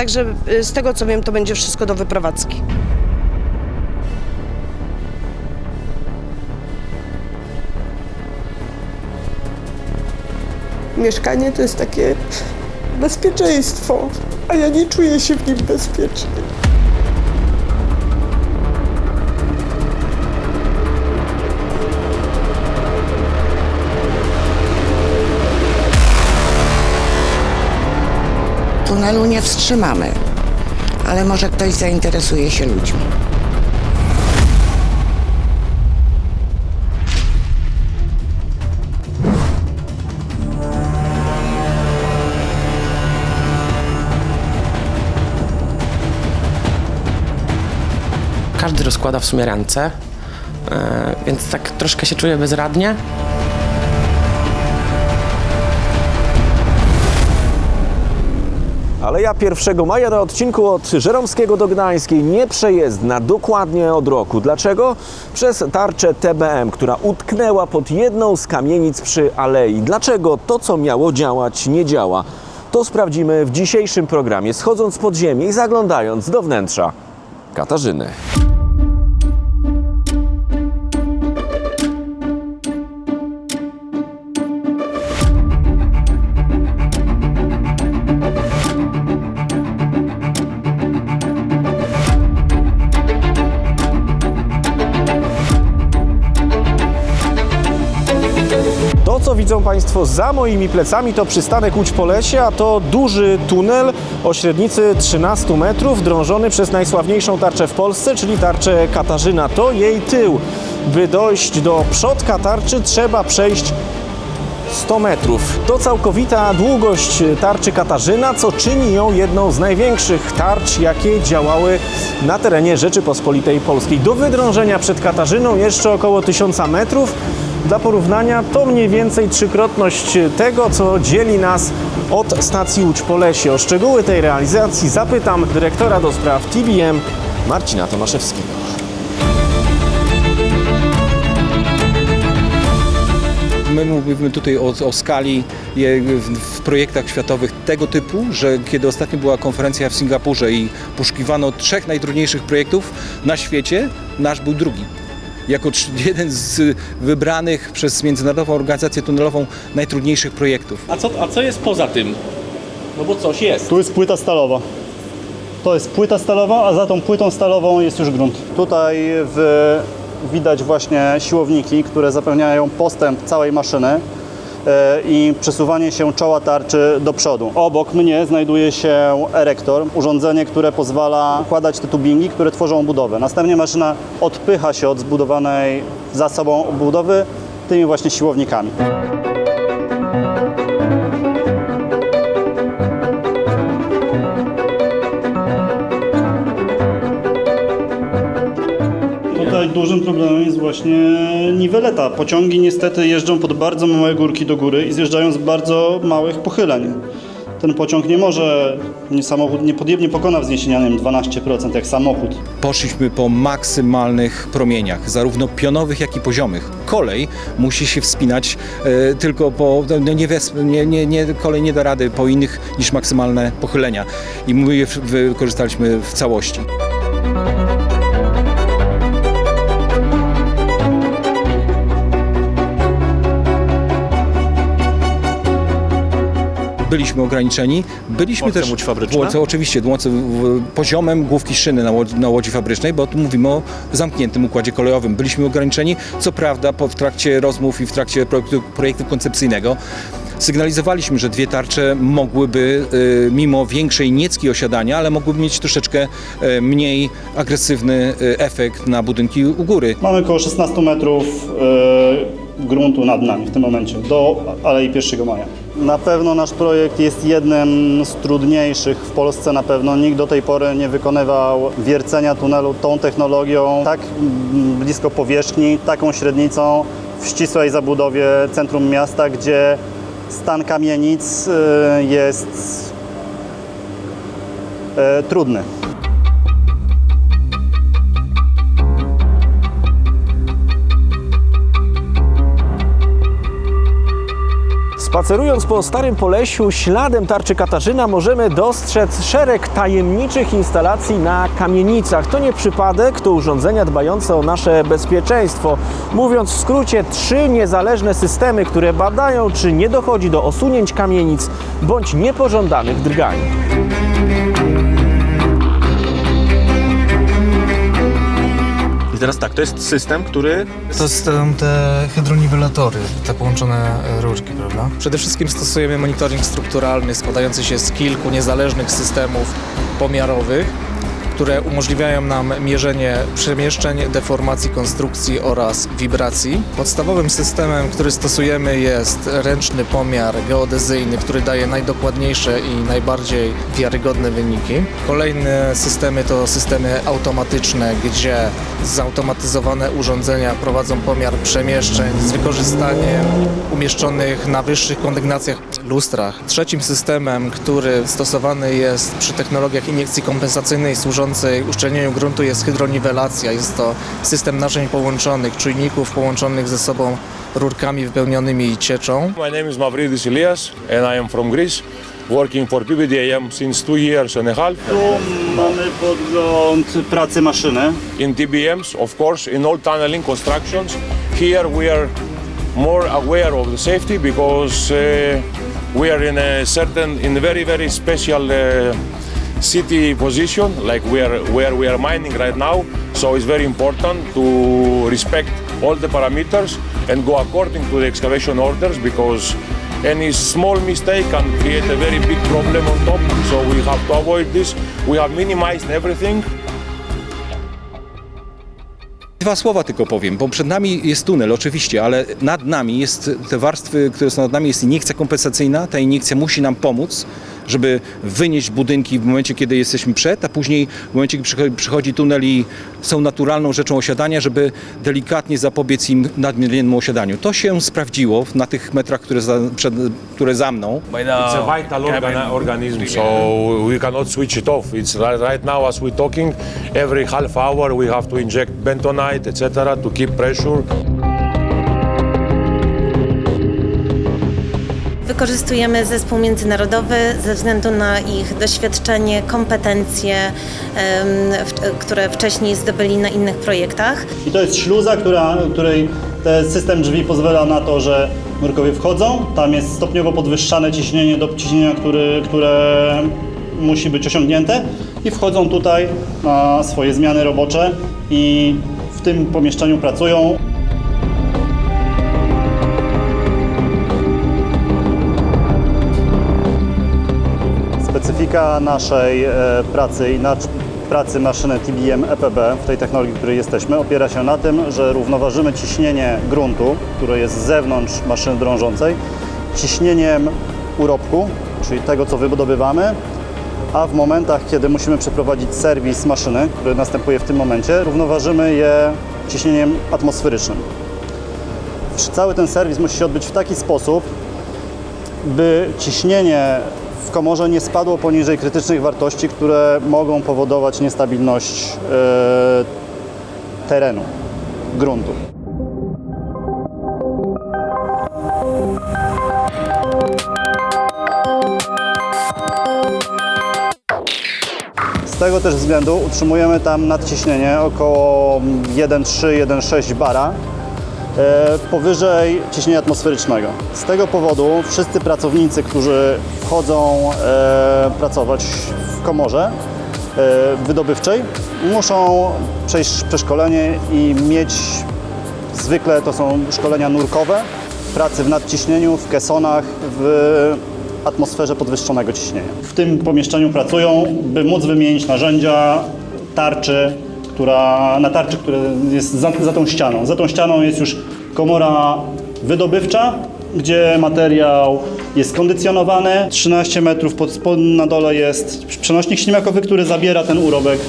Także y, z tego co wiem, to będzie wszystko do wyprowadzki. Mieszkanie to jest takie bezpieczeństwo, a ja nie czuję się w nim bezpiecznie. Tunelu nie wstrzymamy, ale może ktoś zainteresuje się ludźmi. Każdy rozkłada w sumie ręce, e, więc tak troszkę się czuję bezradnie. Aleja 1 maja na odcinku od Żeromskiego do Gdańskiej nieprzejezdna dokładnie od roku. Dlaczego? Przez tarczę TBM, która utknęła pod jedną z kamienic przy alei. Dlaczego to, co miało działać, nie działa? To sprawdzimy w dzisiejszym programie, schodząc pod ziemię i zaglądając do wnętrza Katarzyny. Co widzą Państwo za moimi plecami, to przystanek Łódź po lesie, a to duży tunel o średnicy 13 metrów, drążony przez najsławniejszą tarczę w Polsce, czyli tarczę Katarzyna. To jej tył. By dojść do przodka tarczy, trzeba przejść 100 metrów. To całkowita długość tarczy Katarzyna, co czyni ją jedną z największych tarcz, jakie działały na terenie Rzeczypospolitej Polskiej. Do wydrążenia przed Katarzyną jeszcze około 1000 metrów. Dla porównania to mniej więcej trzykrotność tego, co dzieli nas od stacji Łódź po lesie. O szczegóły tej realizacji zapytam dyrektora do spraw TBM Marcina Tomaszewskiego. My mówimy tutaj o, o skali w, w projektach światowych tego typu, że kiedy ostatnio była konferencja w Singapurze i poszukiwano trzech najtrudniejszych projektów na świecie, nasz był drugi. Jako jeden z wybranych przez Międzynarodową Organizację Tunelową najtrudniejszych projektów. A co, a co jest poza tym? No bo coś jest. Tu jest płyta stalowa. To jest płyta stalowa, a za tą płytą stalową jest już grunt. Tutaj w, widać właśnie siłowniki, które zapewniają postęp całej maszyny i przesuwanie się czoła tarczy do przodu. Obok mnie znajduje się erektor, urządzenie, które pozwala układać te tubingi, które tworzą budowę. Następnie maszyna odpycha się od zbudowanej za sobą budowy tymi właśnie siłownikami. Dużym problemem jest właśnie niweleta. Pociągi niestety jeżdżą pod bardzo małe górki do góry i zjeżdżają z bardzo małych pochyleń. Ten pociąg nie może, nie samochód nie, pod- nie pokona wzniesienia nie wiem, 12% jak samochód. Poszliśmy po maksymalnych promieniach, zarówno pionowych, jak i poziomych. Kolej musi się wspinać e, tylko po, no nie, nie, nie, nie, kolej nie da rady po innych niż maksymalne pochylenia. I my je wykorzystaliśmy w całości. Byliśmy ograniczeni. Byliśmy Dworcem też Łódź Fabryczna? Oczywiście, dworce, w- poziomem główki szyny na, łodzi- na łodzi fabrycznej, bo tu mówimy o zamkniętym układzie kolejowym. Byliśmy ograniczeni, co prawda po, w trakcie rozmów i w trakcie projektu, projektu koncepcyjnego sygnalizowaliśmy, że dwie tarcze mogłyby, y, mimo większej niecki osiadania, ale mogłyby mieć troszeczkę y, mniej agresywny y, efekt na budynki u góry. Mamy około 16 metrów gruntu nad nami w tym momencie, do Alei 1 Maja. Na pewno nasz projekt jest jednym z trudniejszych w Polsce na pewno. Nikt do tej pory nie wykonywał wiercenia tunelu tą technologią, tak blisko powierzchni, taką średnicą w ścisłej zabudowie centrum miasta, gdzie stan kamienic e, jest e, trudny. Spacerując po Starym Polesiu śladem tarczy Katarzyna możemy dostrzec szereg tajemniczych instalacji na kamienicach. To nie przypadek, to urządzenia dbające o nasze bezpieczeństwo. Mówiąc w skrócie, trzy niezależne systemy, które badają, czy nie dochodzi do osunięć kamienic bądź niepożądanych drgań. Teraz tak, to jest system, który To są te hydroniwelatory, te połączone e, rurki, prawda? Przede wszystkim stosujemy monitoring strukturalny składający się z kilku niezależnych systemów pomiarowych, które umożliwiają nam mierzenie przemieszczeń, deformacji konstrukcji oraz wibracji. Podstawowym systemem, który stosujemy jest ręczny pomiar geodezyjny, który daje najdokładniejsze i najbardziej wiarygodne wyniki. Kolejne systemy to systemy automatyczne, gdzie zautomatyzowane urządzenia prowadzą pomiar przemieszczeń z wykorzystaniem umieszczonych na wyższych kondygnacjach lustrach. Trzecim systemem, który stosowany jest przy technologiach iniekcji kompensacyjnej służącej uszczelnieniu gruntu jest hydroniwelacja. Jest to system naczyń połączonych, czujników połączonych ze sobą rurkami wypełnionymi cieczą. My name is Mavridis Elias and I am from Greece, working for PBDIM since two years and a half. Tu mamy podgląd pracy maszyny. In TBMs, of course, in all tunneling constructions, here we are more aware of the safety because uh, we are in a certain, in a very, very special uh, city position, like we are, where we are mining right now. So it's very important to respect all the parameters and go according to the excavation orders because any small mistake can create a very big problem on top. So we have to avoid this. We have minimized everything. Dwa słowa tylko powiem, bo przed nami jest tunel oczywiście, ale nad nami jest te warstwy, które są nad nami, jest iniekcja kompensacyjna. Ta iniekcja musi nam pomóc, żeby wynieść budynki w momencie, kiedy jesteśmy przed, a później w momencie, kiedy przycho- przychodzi tunel i są naturalną rzeczą osiadania, żeby delikatnie zapobiec im nadmiernemu osiadaniu. To się sprawdziło na tych metrach, które za, przed, które za mną. It's a vital organ- organism, so we cannot switch it off. It's right now, as we're talking, every half hour we have to inject bentonite, etc., to keep pressure. Wykorzystujemy zespół międzynarodowy ze względu na ich doświadczenie, kompetencje, które wcześniej zdobyli na innych projektach. I to jest śluza, która, której system drzwi pozwala na to, że nurkowie wchodzą. Tam jest stopniowo podwyższane ciśnienie do ciśnienia, który, które musi być osiągnięte i wchodzą tutaj na swoje zmiany robocze i w tym pomieszczeniu pracują. Specyfika naszej e, pracy i pracy maszyny TBM EPB w tej technologii, w której jesteśmy, opiera się na tym, że równoważymy ciśnienie gruntu, które jest z zewnątrz maszyny drążącej, ciśnieniem urobku, czyli tego, co wydobywamy, a w momentach, kiedy musimy przeprowadzić serwis maszyny, który następuje w tym momencie, równoważymy je ciśnieniem atmosferycznym. Cały ten serwis musi się odbyć w taki sposób, by ciśnienie w komorze nie spadło poniżej krytycznych wartości, które mogą powodować niestabilność e, terenu, gruntu. Z tego też względu utrzymujemy tam nadciśnienie około 1,3-1,6 bara powyżej ciśnienia atmosferycznego. Z tego powodu wszyscy pracownicy, którzy wchodzą e, pracować w komorze e, wydobywczej, muszą przejść przeszkolenie i mieć zwykle to są szkolenia nurkowe, pracy w nadciśnieniu, w kesonach, w atmosferze podwyższonego ciśnienia. W tym pomieszczeniu pracują, by móc wymienić narzędzia, tarczy, która, na tarczy, która jest za, za tą ścianą. Za tą ścianą jest już komora wydobywcza, gdzie materiał jest kondycjonowany. 13 metrów pod, pod, na dole jest przenośnik ślimakowy, który zabiera ten urobek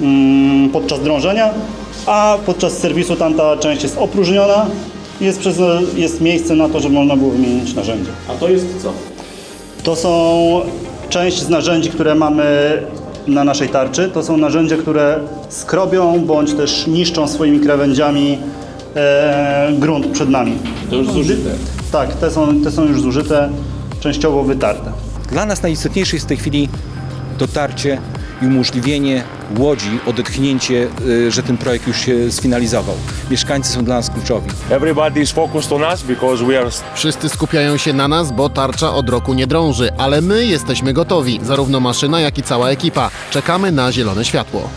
mm, podczas drążenia, a podczas serwisu tamta część jest opróżniona i jest, przez, jest miejsce na to, żeby można było wymienić narzędzia. A to jest co? To są część z narzędzi, które mamy na naszej tarczy. To są narzędzia, które skrobią bądź też niszczą swoimi krawędziami e, grunt przed nami. To już zużyte. Tak, te są, te są już zużyte, częściowo wytarte. Dla nas najistotniejsze jest w tej chwili dotarcie i umożliwienie Łodzi, odetchnięcie, y, że ten projekt już się sfinalizował. Mieszkańcy są dla nas kluczowi. Everybody is focused on us because we are Wszyscy skupiają się na nas, bo tarcza od roku nie drąży, ale my jesteśmy gotowi, zarówno maszyna, jak i cała ekipa. Czekamy na zielone światło.